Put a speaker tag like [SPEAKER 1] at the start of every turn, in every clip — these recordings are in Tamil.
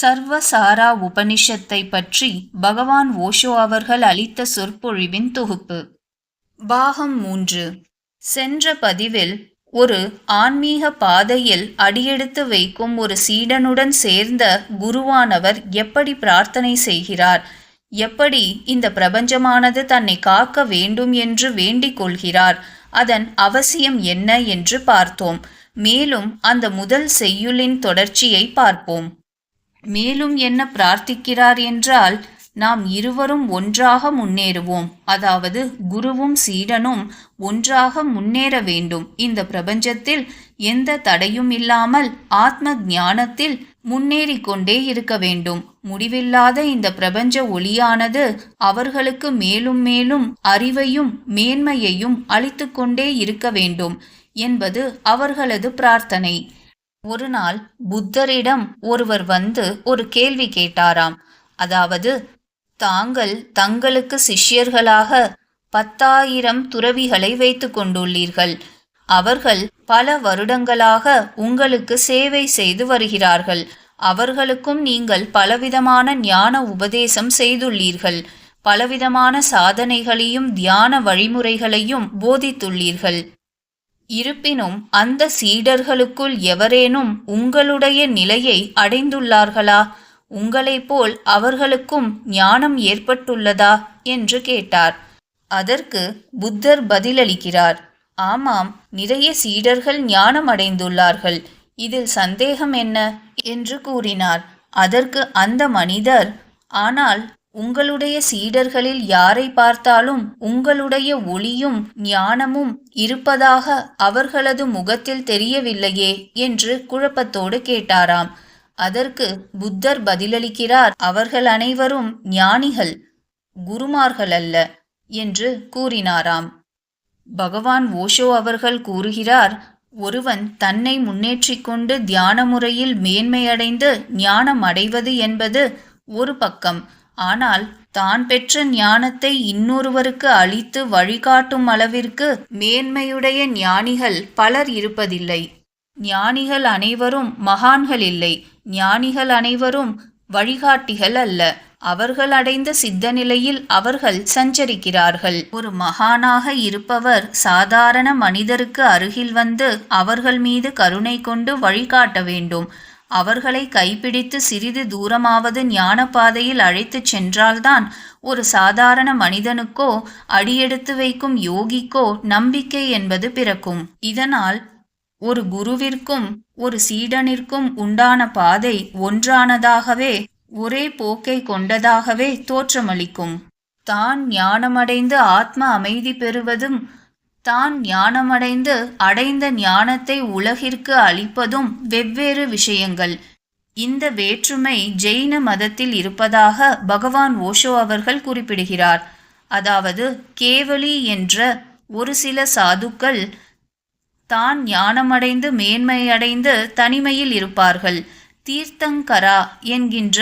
[SPEAKER 1] சர்வசாரா உபனிஷத்தை பற்றி பகவான் ஓஷோ அவர்கள் அளித்த சொற்பொழிவின் தொகுப்பு. பாகம் மூன்று. சென்ற பதிவில் ஒரு ஆன்மீக பாதையில் அடியெடுத்து வைக்கும் ஒரு சீடனுடன் சேர்ந்த குருவானவர் எப்படி பிரார்த்தனை செய்கிறார்? எப்படி இந்த பிரபஞ்சமானது தன்னை காக்க வேண்டும் என்று வேண்டிக் கொள்கிறார்? அதன் அவசியம் என்ன என்று பார்த்தோம். மேலும் அந்த முதல் செய்யுளின் தொடர்ச்சியை பார்ப்போம். மேலும் என்ன பிரார்த்திக்கிறார் என்றால் நாம் இருவரும் ஒன்றாக முன்னேறுவோம். அதாவது குருவும் சீடனும் ஒன்றாக முன்னேற வேண்டும். இந்த பிரபஞ்சத்தில் எந்த தடையும் இல்லாமல் ஆத்ம ஞானத்தில் முன்னேறி கொண்டே இருக்க வேண்டும். முடிவில்லாத இந்த பிரபஞ்ச ஒளியானது அவர்களுக்கு மேலும் மேலும் அறிவையும் மேன்மையையும் அளித்து கொண்டே இருக்க வேண்டும் என்பது அவர்களது பிரார்த்தனை. ஒரு நாள் புத்தரிடம் ஒருவர் வந்து ஒரு கேள்வி கேட்டாராம். அதாவது தாங்கள் தங்களுக்கு சிஷ்யர்களாக பத்தாயிரம் துறவிகளை வைத்து கொண்டுள்ளீர்கள். அவர்கள் பல வருடங்களாக உங்களுக்கு சேவை செய்து வருகிறார்கள். அவர்களுக்கும் நீங்கள் பலவிதமான ஞான உபதேசம் செய்துள்ளீர்கள். பலவிதமான சாதனைகளையும் தியான வழிமுறைகளையும் போதித்துள்ளீர்கள். இருப்பினும் அந்த சீடர்களுக்குள் எவரேனும் உங்களுடைய நிலையை அடைந்துள்ளார்களா? உங்களைப் போல் அவர்களுக்கும் ஞானம் ஏற்பட்டுள்ளதா? என்று கேட்டார். அதற்கு புத்தர் பதிலளிக்கிறார். ஆமாம் நிறைய சீடர்கள் ஞானம் அடைந்துள்ளார்கள். இதில் சந்தேகம் என்ன? என்று கூறினார். அதற்கு அந்த மனிதர் ஆனால் உங்களுடைய சீடர்களில் யாரை பார்த்தாலும் உங்களுடைய ஒளியும் ஞானமும் இருப்பதாக அவர்களது முகத்தில் தெரியவில்லையே என்று குழப்பத்தோடு கேட்டாராம். அதற்கு புத்தர் பதிலளிக்கிறார் அவர்கள் அனைவரும் ஞானிகள் குருமார்கள் அல்ல என்று கூறினாராம். பகவான் ஓஷோ அவர்கள் கூறுகிறார் ஒருவன் தன்னை முன்னேற்றிக்கொண்டு தியான முறையில் மேன்மையடைந்து ஞானம் அடைவது என்பது ஒரு பக்கம். ஆனால் தான் பெற்ற ஞானத்தை இன்னொருவருக்கு அளித்து வழிகாட்டும் அளவிற்கு மேன்மையுடைய ஞானிகள் பலர் இருப்பதில்லை. ஞானிகள் அனைவரும் மகான்கள் இல்லை. ஞானிகள் அனைவரும் வழிகாட்டிகள் அல்ல. அவர்கள் அடைந்த சித்த நிலையில் அவர்கள் சஞ்சரிக்கிறார்கள். ஒரு மகானாக இருப்பவர் சாதாரண மனிதருக்கு அருகில் வந்து அவர்கள் மீது கருணை கொண்டு வழிகாட்ட வேண்டும். அவர்களை கைப்பிடித்து சிறிது தூரமாவது ஞான பாதையில் அழைத்துச் சென்றால்தான் ஒரு சாதாரண மனிதனுக்கோ அடியெடுத்து வைக்கும் யோகிக்கோ நம்பிக்கை என்பது பிறக்கும். இதனால் ஒரு குருவிற்கும் ஒரு சீடனிற்கும் உண்டான பாதை ஒன்றானதாகவே ஒரே போக்கை கொண்டதாகவே தோற்றமளிக்கும். தான் ஞானமடைந்து ஆத்ம அமைதி பெறுவதும் தான் ஞானமடைந்து அடைந்த ஞானத்தை உலகிற்கு அளிப்பதும் வெவ்வேறு விஷயங்கள். இந்த வேற்றுமை ஜெயின மதத்தில் இருப்பதாக பகவான் ஓஷோ அவர்கள் குறிப்பிடுகிறார். அதாவது கேவலி என்ற ஒரு சில சாதுக்கள் தான் ஞானமடைந்து மேன்மையடைந்து தனிமையில் இருப்பார்கள். தீர்த்தங்கரா என்கின்ற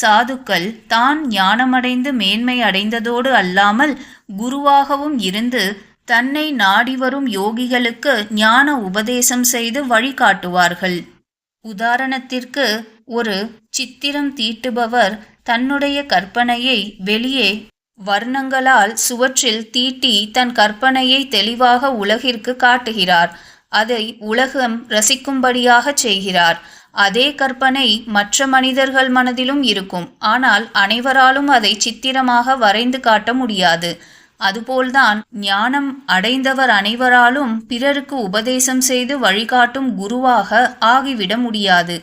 [SPEAKER 1] சாதுக்கள் தான் ஞானமடைந்து மேன்மை அடைந்ததோடு அல்லாமல் குருவாகவும் இருந்து தன்னை நாடி வரும் யோகிகளுக்கு ஞான உபதேசம் செய்து வழிகாட்டுவார்கள். உதாரணத்திற்கு ஒரு சித்திரம் தீட்டுபவர் தன்னுடைய கற்பனையை வெளியே வர்ணங்களால் சுவற்றில் தீட்டி தன் கற்பனையை தெளிவாக உலகிற்கு காட்டுகிறார். அதை உலகம் ரசிக்கும்படியாகச் செய்கிறார். அதே கற்பனை மற்ற மனிதர்கள் மனதிலும் இருக்கும். ஆனால் அனைவராலும் அதை சித்திரமாக வரைந்து காட்ட முடியாது. அதுபோல்தான் ஞானம் அடைந்தவர் அனைவராலும் பிறருக்கு உபதேசம் செய்து வழிகாட்டும் குருவாக ஆகிவிட முடியாது.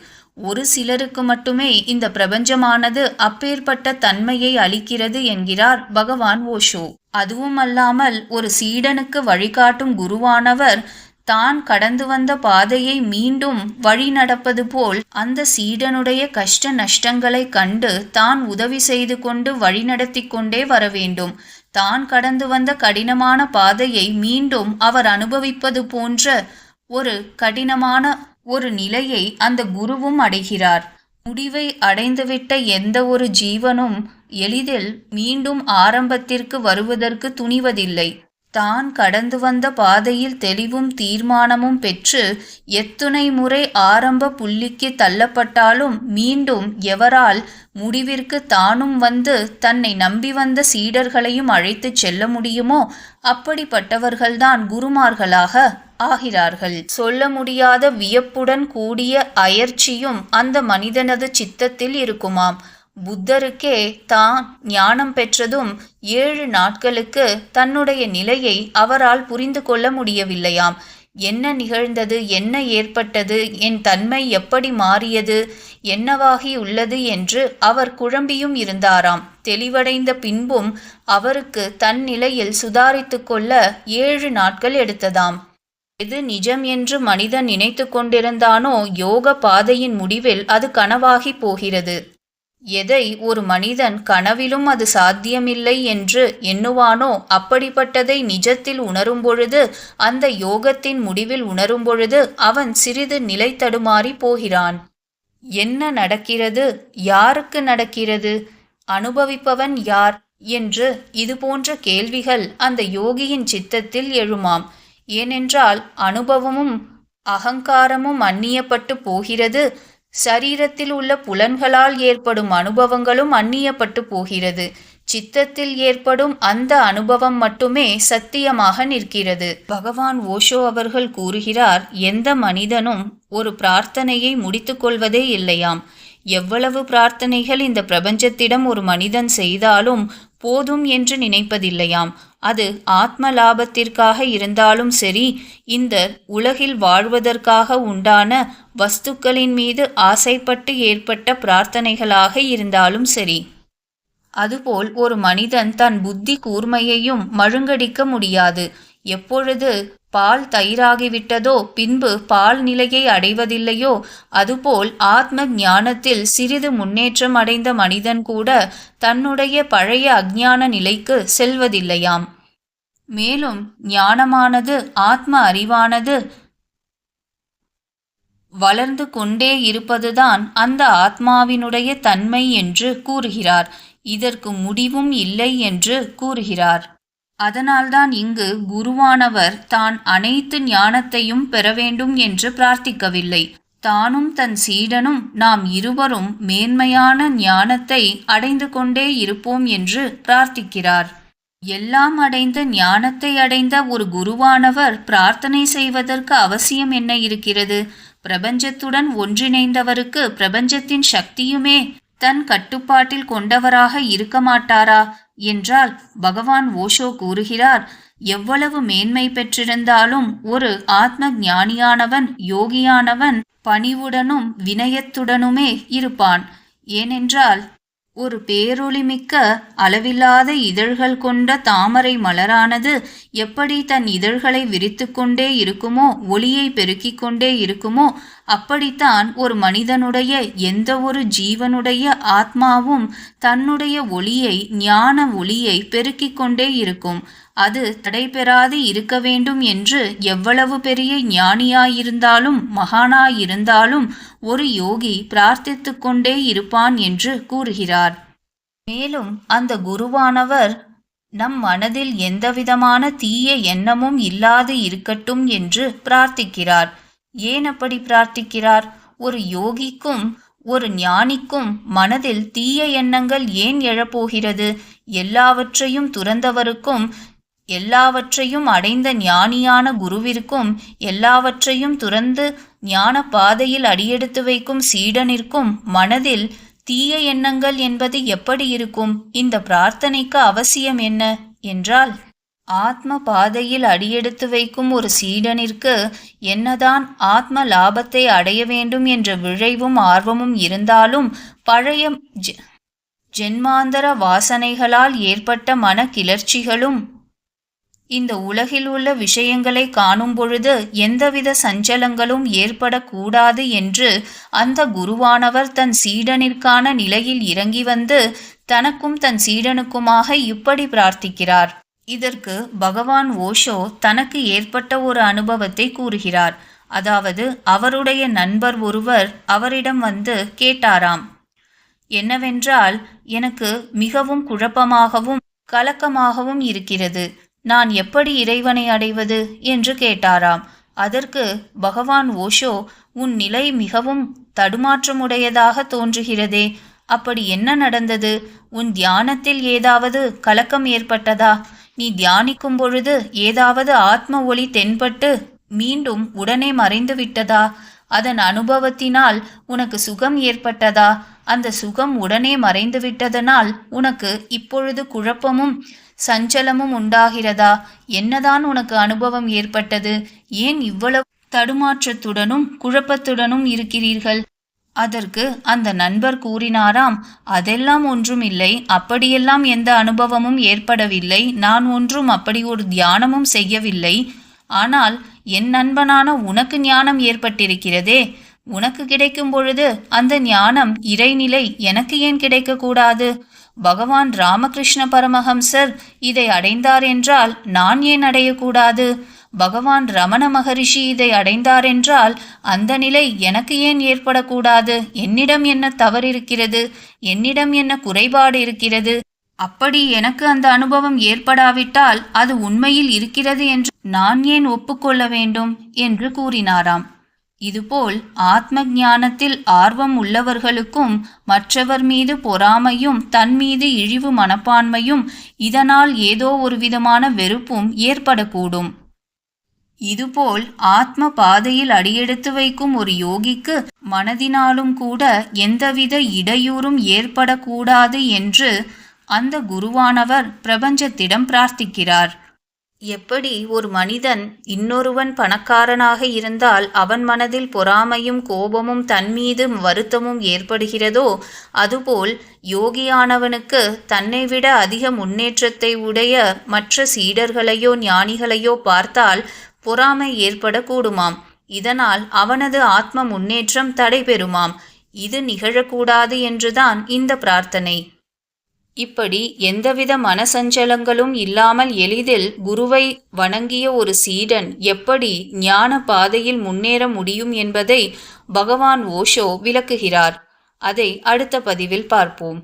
[SPEAKER 1] ஒரு சிலருக்கு மட்டுமே இந்த பிரபஞ்சமானது அப்பேற்பட்ட தன்மையை அளிக்கிறது என்கிறார் பகவான் ஓஷோ. அதுவும் அல்லாமல் ஒரு சீடனுக்கு வழிகாட்டும் குருவானவர் தான் கடந்து வந்த பாதையை மீண்டும் வழி நடப்பது போல் அந்த சீடனுடைய கஷ்ட நஷ்டங்களை கண்டு தான் உதவி செய்து கொண்டு வழிநடத்தி கொண்டே வர வேண்டும். தான் கடந்து வந்த கடினமான பாதையை மீண்டும் அவர் அனுபவிப்பது போன்ற ஒரு கடினமான ஒரு நிலையை அந்த குருவும் அடைகிறார். முடிவை அடைந்துவிட்ட எந்த ஒரு ஜீவனும் எளிதில் மீண்டும் ஆரம்பத்திற்கு வருவதற்கு துணிவதில்லை. தான் கடந்து வந்த பாதையில் தெளிவும் தீர்மானமும் பெற்று எத்துணை முறை ஆரம்ப புள்ளிக்கு தள்ளப்பட்டாலும் மீண்டும் எவரால் முடிவிற்கு தானும் வந்து தன்னை நம்பி வந்த சீடர்களையும் அழைத்துச் செல்ல முடியுமோ அப்படிப்பட்டவர்கள்தான் குருமார்களாக ஆகிறார்கள். சொல்ல முடியாத வியப்புடன் கூடிய அயர்ச்சியும் அந்த மனிதனது சித்தத்தில் இருக்குமாம். புத்தருக்கே தான் ஞானம் பெற்றதும் ஏழு நாட்களுக்கு தன்னுடைய நிலையை அவரால் புரிந்து கொள்ள முடியவில்லையாம். என்ன நிகழ்ந்தது? என்ன ஏற்பட்டது? என் தன்மை எப்படி மாறியது? என்னவாகி உள்ளது என்று அவர் குழம்பியும் இருந்தாராம். தெளிவடைந்த பின்பும் அவருக்கு தன் நிலையில் சுதாரித்து கொள்ள ஏழு நாட்கள் எடுத்ததாம். எது நிஜம் என்று மனிதன் நினைத்து கொண்டிருந்தானோ யோக பாதையின் முடிவில் அது கனவாகி போகிறது. எதை ஒரு மனிதன் கனவிலும் அது சாத்தியமில்லை என்று எண்ணுவானோ அப்படிப்பட்டதை நிஜத்தில் உணரும் பொழுது அந்த யோகத்தின் முடிவில் உணரும் பொழுது அவன் சிறிது நிலை தடுமாறி போகிறான். என்ன நடக்கிறது? யாருக்கு நடக்கிறது? அனுபவிப்பவன் யார்? என்று இதுபோன்ற கேள்விகள் அந்த யோகியின் சித்தத்தில் எழுமாம். ஏனென்றால் அனுபவமும் அகங்காரமும் அந்நியப்பட்டு போகிறது. சரீரத்தில் உள்ள புலன்களால் ஏற்படும் அனுபவங்களும் அந்நியப்பட்டு போகிறது. சித்தத்தில் ஏற்படும் அந்த அனுபவம் மட்டுமே சத்தியமாக நிற்கிறது. பகவான் ஓஷோ அவர்கள் கூறுகிறார் எந்த மனிதனும் ஒரு பிரார்த்தனையை முடித்துக்கொள்வதே இல்லையாம். எவ்வளவு பிரார்த்தனைகள் இந்த பிரபஞ்சத்திடம் ஒரு மனிதன் செய்தாலும் போதும் என்று நினைப்பதில்லையாம். அது ஆத்ம லாபத்திற்காக இருந்தாலும் சரி இந்த உலகில் வாழ்வதற்காக உண்டான வஸ்துக்களின் மீது ஆசைப்பட்டு ஏற்பட்ட பிரார்த்தனைகளாக இருந்தாலும் சரி. அதுபோல் ஒரு மனிதன் தன் புத்தி கூர்மையையும் மழுங்கடிக்க முடியாது. எப்பொழுது பால் தயிராகிவிட்டதோ? பின்பு பால் நிலையை அடைவதில்லையோ? அதுபோல் ஆத்ம ஞானத்தில் சிறிது முன்னேற்றம் அடைந்த மனிதன் கூட தன்னுடைய பழைய அஜ்ஞான நிலைக்கு செல்வதில்லையாம். மேலும் ஞானமானது ஆத்ம அறிவானது வளர்ந்து கொண்டே இருப்பதுதான் அந்த ஆத்மாவினுடைய தன்மை என்று கூறுகிறார். இதற்கு முடிவும் இல்லை என்று கூறுகிறார். அதனால்தான் இங்கு குருவானவர் தான் அனைத்து ஞானத்தையும் பெற வேண்டும் என்று பிரார்த்திக்கவில்லை. தானும் தன் சீடனும் நாம் இருவரும் மேன்மையான ஞானத்தை அடைந்து கொண்டே இருப்போம் என்று பிரார்த்திக்கிறார். எல்லாம் அடைந்த ஞானத்தை அடைந்த ஒரு குருவானவர் பிரார்த்தனை செய்வதற்கு அவசியம் என்ன இருக்கிறது? பிரபஞ்சத்துடன் ஒன்றிணைந்தவருக்கு பிரபஞ்சத்தின் சக்தியுமே தன் கட்டுப்பாட்டில் கொண்டவராக இருக்க மாட்டாரா? என்றால் பகவான் ஓஷோ கூறுகிறார் எவ்வளவு மேன்மை பெற்றிருந்தாலும் ஒரு ஆத்ம ஞானியானவன் யோகியானவன் பணிவுடனும் வினயத்துடனுமே இருப்பான். ஏனென்றால் ஒரு பேரொளிமிக்க அளவில்லாத இதழ்கள் கொண்ட தாமரை மலரானது எப்படி தன் இதழ்களை விரித்து கொண்டே இருக்குமோ ஒளியை பெருக்கிக் கொண்டே இருக்குமோ அப்படித்தான் ஒரு மனிதனுடைய எந்த ஒரு ஜீவனுடைய ஆத்மாவும் தன்னுடைய ஒளியை ஞான ஒளியை பெருக்கிக் கொண்டே இருக்கும். அது தடைபெறாது இருக்க வேண்டும் என்று எவ்வளவு பெரிய ஞானியாயிருந்தாலும் மகானாயிருந்தாலும் ஒரு யோகி பிரார்த்தித்து கொண்டே இருப்பான் என்று கூறுகிறார். மேலும் அந்த குருவானவர் நம் மனதில் எந்தவிதமான தீய எண்ணமும் இல்லாது இருக்கட்டும் என்று பிரார்த்திக்கிறார். ஏன் அப்படி பிரார்த்திக்கிறார்? ஒரு யோகிக்கும் ஒரு ஞானிக்கும் மனதில் தீய எண்ணங்கள் ஏன் எழப்போகிறது? எல்லாவற்றையும் துறந்தவருக்கும் எல்லாவற்றையும் அடைந்த ஞானியான குருவிற்கும் எல்லாவற்றையும் துறந்து ஞான பாதையில் அடியெடுத்து வைக்கும் சீடனிற்கும் மனதில் தீய எண்ணங்கள் என்பது எப்படி இருக்கும்? இந்த பிரார்த்தனைக்கு அவசியம் என்ன? என்றால் ஆத்ம பாதையில் அடியெடுத்து வைக்கும் ஒரு சீடனிற்கு என்னதான் ஆத்ம லாபத்தை அடைய வேண்டும் என்ற விழைவும் ஆர்வமும் இருந்தாலும் பழைய ஜென்மாந்தர வாசனைகளால் ஏற்பட்ட மன கிளர்ச்சிகளும் இந்த உலகில் உள்ள விஷயங்களை காணும் பொழுது எந்தவித சஞ்சலங்களும் ஏற்படக்கூடாது என்று அந்த குருவானவர் தன் சீடனிற்கான நிலையில் இறங்கி வந்து தனக்கும் தன் சீடனுக்குமாக இப்படி பிரார்த்திக்கிறார். இதற்கு பகவான் ஓஷோ தனக்கு ஏற்பட்ட ஒரு அனுபவத்தை கூறுகிறார். அதாவது அவருடைய நண்பர் ஒருவர் அவரிடம் வந்து கேட்டாராம். என்னவென்றால் எனக்கு மிகவும் குழப்பமாகவும் கலக்கமாகவும் இருக்கிறது. நான் எப்படி இறைவனை அடைவது? என்று கேட்டாராம். அதற்கு பகவான் ஓஷோ உன் நிலை மிகவும் தடுமாற்றமுடையதாக தோன்றுகிறதே. அப்படி என்ன நடந்தது? உன் தியானத்தில் ஏதாவது கலக்கம் ஏற்பட்டதா? நீ தியானிக்கும் பொழுது ஏதாவது ஆத்ம ஒளி தென்பட்டு மீண்டும் உடனே மறைந்து விட்டதா? அதன் அனுபவத்தினால் உனக்கு சுகம் ஏற்பட்டதா? அந்த சுகம் உடனே மறைந்து விட்டதனால் உனக்கு இப்பொழுது குழப்பமும் சஞ்சலமும் உண்டாகிறதா? என்னதான் உனக்கு அனுபவம் ஏற்பட்டது? ஏன் இவ்வளவு தடுமாற்றத்துடனும் குழப்பத்துடனும் இருக்கிறீர்கள்? அதற்கு அந்த நண்பர் கூறினாராம் அதெல்லாம் ஒன்றும் இல்லை அப்படியெல்லாம் எந்த அனுபவமும் ஏற்படவில்லை. நான் ஒன்றும் அப்படி ஒரு தியானமும் செய்யவில்லை. ஆனால் என் நண்பனான உனக்கு ஞானம் ஏற்பட்டிருக்கிறதே. உனக்கு கிடைக்கும் பொழுது அந்த ஞானம் இறைநிலை எனக்கு ஏன் கிடைக்கக்கூடாது? பகவான் ராமகிருஷ்ண பரமஹம்சர் இதை அடைந்தார் என்றால் நான் ஏன் அடையக்கூடாது? பகவான் ரமண மகரிஷி இதை அடைந்தாரென்றால் அந்த நிலை எனக்கு ஏன் ஏற்படக்கூடாது? என்னிடம் என்ன தவறிருக்கிறது? என்னிடம் என்ன குறைபாடு இருக்கிறது? அப்படி எனக்கு அந்த அனுபவம் ஏற்படாவிட்டால் அது உண்மையில் இருக்கிறது என்று நான் ஏன் ஒப்புக்கொள்ள வேண்டும்? என்று கூறினாராம். இதுபோல் ஆத்ம ஞானத்தில் ஆர்வம் உள்ளவர்களுக்கும் மற்றவர் மீது பொறாமையும் தன் மீது இழிவு மனப்பான்மையும் இதனால் ஏதோ ஒரு விதமான வெறுப்பும் ஏற்படக்கூடும். இதுபோல் ஆத்ம பாதையில் அடியெடுத்து வைக்கும் ஒரு யோகிக்கு மனதினாலும் கூட எந்தவித இடையூறும் ஏற்படக்கூடாது என்று அந்த குருவானவர் பிரபஞ்சத்திடம் பிரார்த்திக்கிறார். எப்படி ஒரு மனிதன் இன்னொருவன் பணக்காரனாக இருந்தால் அவன் மனதில் பொறாமையும் கோபமும் தன்மீது வருத்தமும் ஏற்படுகிறதோ அதுபோல் யோகியானவனுக்கு தன்னை விட அதிக முன்னேற்றத்தை உடைய மற்ற சீடர்களையோ ஞானிகளையோ பார்த்தால் பொறாமை ஏற்படக்கூடுமாம். இதனால் அவனது ஆத்ம முன்னேற்றம் தடைபெறுமாம். இது நிகழக்கூடாது என்றுதான் இந்த பிரார்த்தனை. இப்படி எந்தவித மனசஞ்சலங்களும் இல்லாமல் எளிதில் குருவை வணங்கிய ஒரு சீடன் எப்படி ஞான பாதையில் முன்னேற முடியும் என்பதை பகவான் ஓஷோ விளக்குகிறார். அதை அடுத்த பதிவில் பார்ப்போம்.